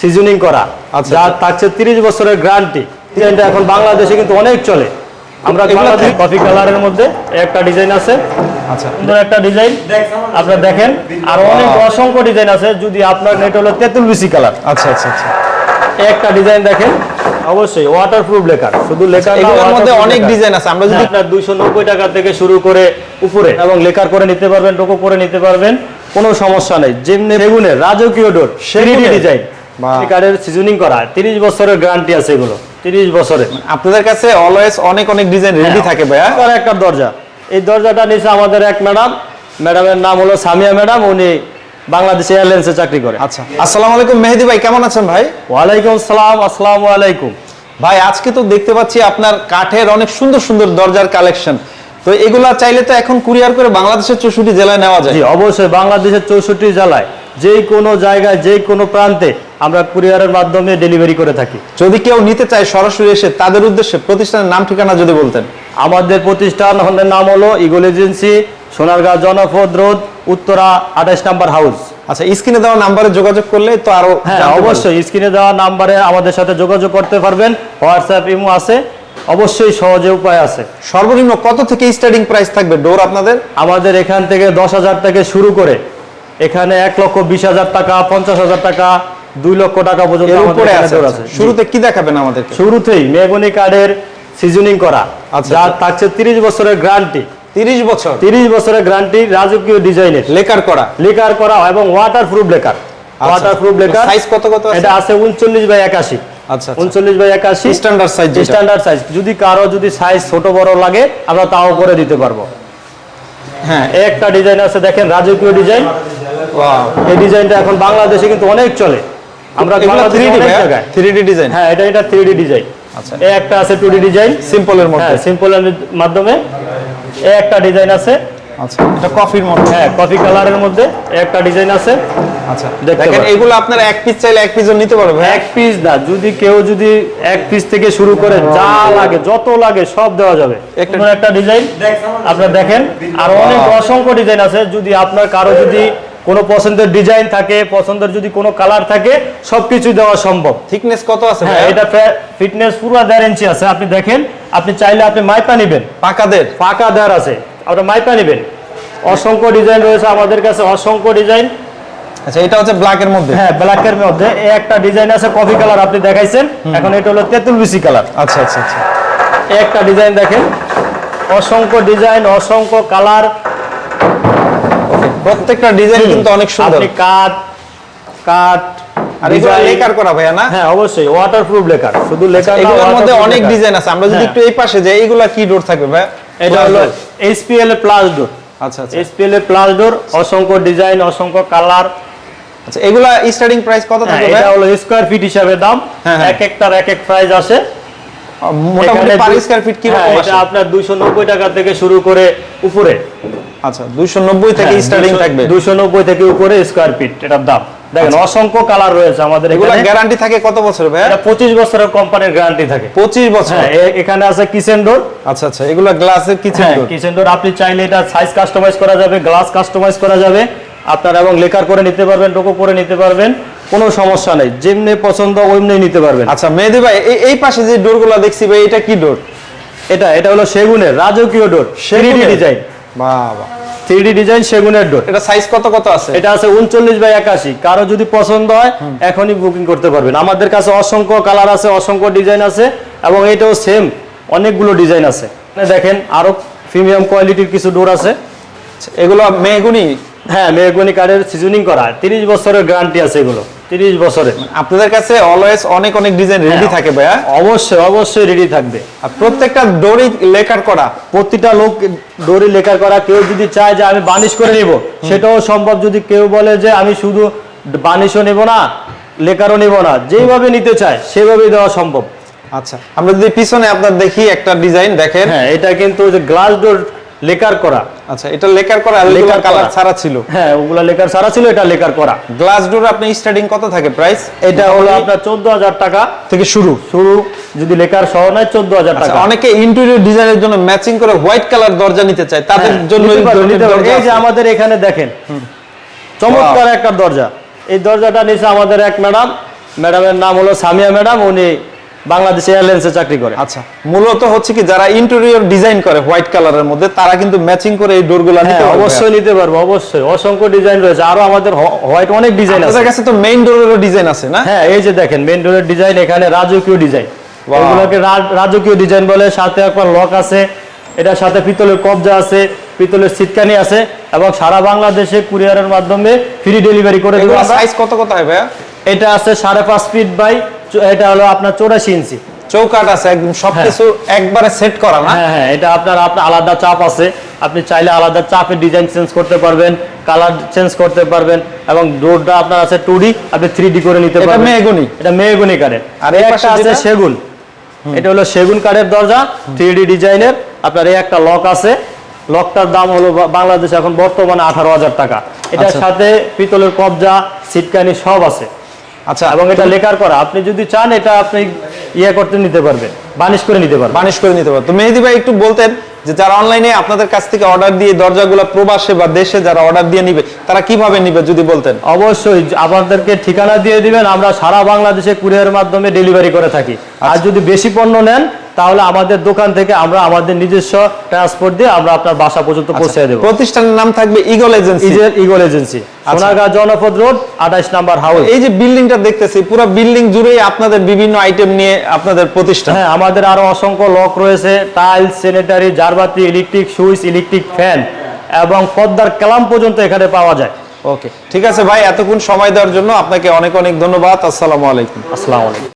Seasoning করা। আচ্ছা, যা আচ্ছা। থাকছে তিরিশ বছরের গ্যারান্টি ডিজাইনটা এখন বাংলাদেশে কিন্তু অনেক চলে। আমরা কফি কালারের মধ্যে একটা ডিজাইন আছে। আচ্ছা। একটা ডিজাইন আপনারা দেখেন। আর অনেক অসংখ্য ডিজাইন আছে। যদি আপনার নেট হলো তেঁতুল বিসি কালার আচ্ছা আচ্ছা আচ্ছা। একটা ডিজাইন দেখেন। অবশ্যই ওয়াটারপ্রুফ লেকার শুধু এগুলোর মধ্যে অনেক ডিজাইন আছে। আমরা যদি আপনার দুইশো নব্বই টাকা থেকে শুরু করে উপরে এবং লেকার করে নিতে পারবেন টোকো করে নিতে পারবেন। কোনো সমস্যা নেই। যেমনি বেগুনের রাজকীয় ডোর সেগুনের? ডিজাইন। কার্ডের সিজনিং করা তিরিশ বছরের গ্যারান্টি আছে এগুলো তিরিশ বছরের আপনাদের কাছে অলওয়েজ অনেক অনেক ডিজাইন রেডি হ্যাঁ। থাকে ভাইয়া। আর একটা দরজা। এই দরজাটা নিচে আমাদের এক ম্যাডাম ম্যাডামের নাম হলো সামিয়া ম্যাডাম উনি বাংলাদেশ এয়ারলাইন্সে চাকরি করে। আচ্ছা আসসালামু আলাইকুম মেহেদি ভাই কেমন আছেন ভাই? ওয়ালাইকুম সালাম আসসালামু আলাইকুম। ভাই আজকে তো দেখতে পাচ্ছি আপনার কাঠের অনেক সুন্দর সুন্দর দরজার কালেকশন তো এগুলা চাইলে তো এখন কুরিয়ার করে বাংলাদেশের চৌষট্টি জেলায় নেওয়া যায়। অবশ্যই বাংলাদেশের চৌষট্টি জেলায় যে কোনো জায়গায় যে কোনো প্রান্তে আমরা কুরিয়ারের মাধ্যমে ডেলিভারি করে থাকি। যদি কেউ নিতে চায় সরাসরি এসে তাদের উদ্দেশ্যে প্রতিষ্ঠানের নাম ঠিকানা যদি বলতেন। আমাদের প্রতিষ্ঠান নাম হলো ইগল এজেন্সি সোনারগাঁ জনপদ রোড উত্তরা আঠাশ নাম্বার হাউস। আচ্ছা স্ক্রিনে দেওয়া নাম্বারে যোগাযোগ করলে তো আরও হ্যাঁ অবশ্যই স্ক্রিনে দেওয়া নাম্বারে আমাদের সাথে যোগাযোগ করতে পারবেন। হোয়াটসঅ্যাপ ইমো আছে। অবশ্যই সহজে উপায় আছে। সর্বনিম্ন কত থেকে স্টার্টিং প্রাইস থাকবে? ডোর আপনাদের? আমাদের এখান থেকে দশ হাজার থেকে শুরু করে এখানে এক লক্ষ বিশ হাজার টাকা পঞ্চাশ হাজার টাকা দুই লক্ষ টাকা পর্যন্ত আচ্ছা। শুরুতে কি দেখাবেন আমাদের শুরুতেই মেগনি কার্ডের সিজনিং করা আচ্ছা, যা আচ্ছা। থাকছে তিরিশ বছরের গ্যারান্টি 30 বছর? তিরিশ বছরের গ্যারান্টি রাজকীয় ডিজাইনের। লেকার করা? লেকার করা এবং waterproof lacquer. Waterproof lacquer. Size কত কত এটা আছে উনচল্লিশ বাই একাশি। আচ্ছা আচ্ছা। উনচল্লিশ বাই একাশি। স্ট্যান্ডার্ড সাইজ স্ট্যান্ডার্ড সাইজ যদি কারও যদি সাইজ ছোট বড় লাগে আমরা তাও করে দিতে পারব। হ্যাঁ। একটা ডিজাইন আছে দেখেন রাজকীয় ডিজাইন ওয়াও এই ডিজাইনটা এখন বাংলাদেশে কিন্তু অনেক চলে। আমরা বাংলাদেশে অনেক জায়গায়। 3D ডিজাইন হ্যাঁ এটা এটা থ্রি ডি ডিজাইন আচ্ছা। এই একটা আছে টু ডি ডিজাইন সিম্পলের মধ্যে। হ্যাঁ সিম্পলের মাধ্যমে। এই একটা ডিজাইন আছে। আচ্ছা। এটা কফির মতো হ্যাঁ কফি কালারের মধ্যে একটা ডিজাইন আছে। আচ্ছা। দেখেন এগুলো আপনার এক পিস চাইলে এক পিসও নিতে পারবে ভাই এক পিস না যদি কেউ যদি এক পিস থেকে শুরু করে যা লাগে যত লাগে সব দেওয়া যাবে। একটা- একটা ডিজাইন। আপনারা দেখেন আর অনেক অসংখ্য ডিজাইন আছে। যদি আপনার কারও যদি কোনো পছন্দের ডিজাইন থাকে পছন্দের যদি কোনো কালার থাকে সবকিছু দেওয়া সম্ভব। থিকনেস কত আছে হ্যাঁ ভাই এটা ফিটনেস পুরো দেড় ইঞ্চি আছে। আপনি দেখেন আপনি চাইলে আপনি মাইপা নেবেন। পাকাদের পাকা দেওয়ার আছে। আপনার মাইপা নেবেন। অসংখ্য ডিজাইন রয়েছে আমাদের কাছে অসংখ্য ডিজাইন। আচ্ছা এটা হচ্ছে ব্ল্যাক এর মধ্যে? হ্যাঁ ব্ল্যাকের মধ্যে। এই একটা ডিজাইন আছে কফি কালার আপনি দেখাইছেন। এখন এটা হলো তেঁতুল বিসি কালার। আচ্ছা আচ্ছা আচ্ছা। এই একটা ডিজাইন দেখেন। অসংখ্য ডিজাইন অসংখ্য কালার। প্রত্যেকটা ডিজাইন কিন্তু অনেক সুন্দর। আপনি কাঠ কাঠ আর এগুলো লেকার করা ভাইয়া না? হ্যাঁ অবশ্যই ওয়াটারপ্রুফ লেকার। শুধু লেকার না, এগুলোর মধ্যে অনেক ডিজাইন আছে। আমরা যদি হ্যাঁ। একটু এই পাশে যাই এগুলা কি ডোর থাকবে ভাই এটা হলো এইচপিএল এর প্লাস ডোর আচ্ছা আচ্ছা। এইচপিএল এর প্লাস ডোর অসংখ্য ডিজাইন অসংখ্য কালার আচ্ছা এগুলা স্টার্টিং প্রাইস কত থাকবে ভাই? এটা হলো স্কোয়ার ফিট হিসাবে দাম। হ্যাঁ, হ্যাঁ। এক একটার এক এক প্রাইস আসে। মোটামুটি পার স্কয়ার ফিট কি হ্যাঁ, রকম এটা আসে আপনার 290 টাকা থেকে শুরু করে উপরে। আচ্ছা 290 থেকে হ্যাঁ, স্টার্টিং 200 থাকবে। 290 থেকে উপরে স্কয়ার ফিট এটার দাম। দেখেন আচ্ছা। অসংখ্য কালার রয়েছে আমাদের এগুলো গ্যারান্টি থাকে কত বছর ভাই এটা 25 বছরের কোম্পানির গ্যারান্টি থাকে। 25 বছর। এখানে আছে কিচেন ডোর আচ্ছা আচ্ছা এগুলো গ্লাসের কিচেন ডোর কিচেন ডোর আপনি চাইলে এটা সাইজ কাস্টমাইজ করা যাবে গ্লাস কাস্টমাইজ করা যাবে। আপনার এবং লেকার করে নিতে পারবেন ডোকো করে নিতে পারবেন। কোনো সমস্যা নাই যেমনি পছন্দ ওইমনি নিতে পারবেন। আচ্ছা মেহেদি ভাই এই পাশে যে ডোরগুলো দেখছি ভাই এটা কি ডোর এটা এটা হলো সেগুনের রাজকীয় ডোর সেগুনের? ডিজাইন বাহ বাহ। 3D ডিজাইন সেগুনের ডোর। এটা সাইজ কত কত আছে? এটা আছে 39 বাই 81 কারও যদি পছন্দ হয় এখনই বুকিং করতে পারবেন। আমাদের কাছে অসংখ্য কালার আছে অসংখ্য ডিজাইন আছে এবং এটাও সেম অনেকগুলো ডিজাইন আছে। মানে দেখেন আরও প্রিমিয়াম কোয়ালিটির কিছু ডোর আছে। আচ্ছা, এগুলো মেহগুনি? হ্যাঁ মেহগুনি কাঠের সিজনিং করা। 30 বছরের গ্যারান্টি আছে এগুলো। তিরিশ বছরে আপনাদের কাছে অলওয়েজ অনেক অনেক ডিজাইন রেডি হ্যাঁ। থাকে ভাইয়া? অবশ্যই অবশ্যই রেডি থাকবে। আর প্রত্যেকটা ডোরই লেকার করা প্রতিটা লোক ডোরি লেখার করা কেউ যদি চায় যে আমি বানিশ করে নিব সেটাও সম্ভব। যদি কেউ বলে যে আমি শুধু বানিশও নেব না লেকারও নেব না যেভাবে নিতে চায় সেভাবেই দেওয়া সম্ভব। আচ্ছা আমরা যদি পিছনে আপনার দেখি একটা ডিজাইন দেখেন। হ্যাঁ এটা কিন্তু যে গ্লাস ডোর লেকার করা। আচ্ছা এটা লেকার করা লেকার কালার। ছাড়া ছিল? হ্যাঁ ওগুলা লেকার সারা ছিল এটা লেকার করা। গ্লাস ডোর আপনি স্টার্টিং কত থাকে প্রাইস এটা হলো আপনার চোদ্দ হাজার টাকা থেকে শুরু? শুরু যদি লেকার সহ নয় চোদ্দ হাজার আচ্ছা, টাকা। অনেকে ইন্টেরিয়র ডিজাইনের জন্য ম্যাচিং করে হোয়াইট কালার দরজা নিতে চায় তাদের হ্যাঁ, জন্য এই যে আমাদের এখানে দেখেন চমৎকার একটা দরজা। এই দরজাটা নিচে আমাদের এক ম্যাডাম। ম্যাডামের নাম হলো সামিয়া ম্যাডাম উনি বাংলাদেশ এয়ারলাইন্সে চাকরি করে। আচ্ছা। মূলত হচ্ছে কি যারা ইন্টেরিয়র ডিজাইন করে হোয়াইট কালারের মধ্যে তারা কিন্তু ম্যাচিং করে এই ডোরগুলো নিতে অবশ্যই নিতে পারব অবশ্যই। অসংখ্য ডিজাইন রয়েছে। আরও আমাদের হোয়াইট অনেক ডিজাইন আছে। আপনাদের কাছে তো মেইন ডোরেরও ডিজাইন আছে না? হ্যাঁ এই যে দেখেন মেইন ডোরের ডিজাইন এখানে রাজকীয় ডিজাইন এগুলোকে রাজকীয় ডিজাইন বলে সাথে আপনার লক আছে এটার সাথে পিতলের কবজা আছে পিতলের সিটকানি আছে এবং সারা বাংলাদেশে কুরিয়ারের মাধ্যমে ফ্রি ডেলিভারি করে দেবো সাইজ কত কত হয় ভাইয়া? এটা আছে সাড়ে পাঁচ ফিট বাই এটা হলো আপনার চৌরাশি ইঞ্চি। চৌকাট আছে একদম সবকিছু একবারে সেট করা না? হ্যাঁ হ্যাঁ এটা আপনার আপনার আলাদা চাপ আছে। আপনি চাইলে আলাদা চাপের ডিজাইন চেঞ্জ করতে পারবেন কালার চেঞ্জ করতে পারবেন এবং ডোরটা আপনার আছে টু আপনি থ্রি ডি করে নিতে পারবেন। মেহগনি? এটা মেহগনি কাঠের। আর একটা আছে সেগুন। এটা হলো সেগুন কাঠের দরজা থ্রি ডি ডিজাইনের আপনার এই একটা লক আছে। লকটার দাম হলো বাংলাদেশে এখন বর্তমানে আঠারো হাজার টাকা। এটার আচ্ছা। সাথে পিতলের কবজা সিটকানি সব আছে। আচ্ছা। এবং এটা লেকার করা। আপনি যদি চান এটা আপনি ইয়ে করতে নিতে পারবেন বানিশ করে নিতে পারবেন। বানিশ করে নিতে পারবেন। তো মেহেদি ভাই একটু বলতেন যে যারা অনলাইনে আপনাদের কাছ থেকে অর্ডার দিয়ে দরজাগুলো প্রবাসে বা দেশে যারা অর্ডার দিয়ে নিবে তারা কীভাবে নিবে যদি বলতেন? অবশ্যই আমাদেরকে ঠিকানা দিয়ে দিবেন। আমরা সারা বাংলাদেশে কুরিয়ার মাধ্যমে ডেলিভারি করে থাকি। আর যদি বেশি পণ্য নেন তাহলে আমাদের দোকান থেকে আমরা আমাদের নিজস্ব ট্রান্সপোর্ট দিয়ে আমরা আপনার বাসা পর্যন্ত পৌঁছে দেবো। প্রতিষ্ঠানের নাম থাকবে eagle agency eagle agency Sonagaon জনপদ রোড আঠাইশ নাম্বার হাউস। এই যে বিল্ডিংটা দেখতেছি পুরো বিল্ডিং জুড়েই আপনাদের বিভিন্ন আইটেম নিয়ে আপনাদের প্রতিষ্ঠান। হ্যাঁ আমাদের আরও অসংখ্য লক রয়েছে টাইলস স্যানিটারি জারবাতি ইলেকট্রিক সুইচ ইলেকট্রিক ফ্যান এবং পদ্মার কালাম পর্যন্ত এখানে পাওয়া যায়। ওকে ঠিক আছে ভাই এতক্ষণ সময় দেওয়ার জন্য আপনাকে অনেক অনেক ধন্যবাদ। আসসালামু আলাইকুম। আসসালামু আলাইকুম।